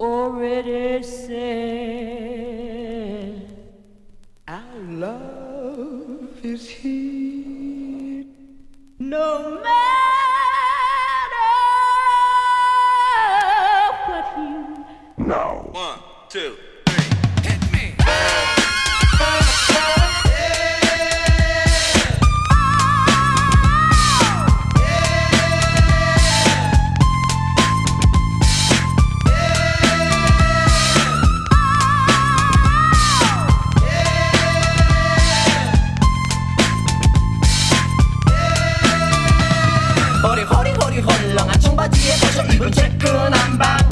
already said our love is here. No matter what you Now. One two. 허리 허리 허리 헐렁한 청바지에 걸쳐 입은 채끈한 바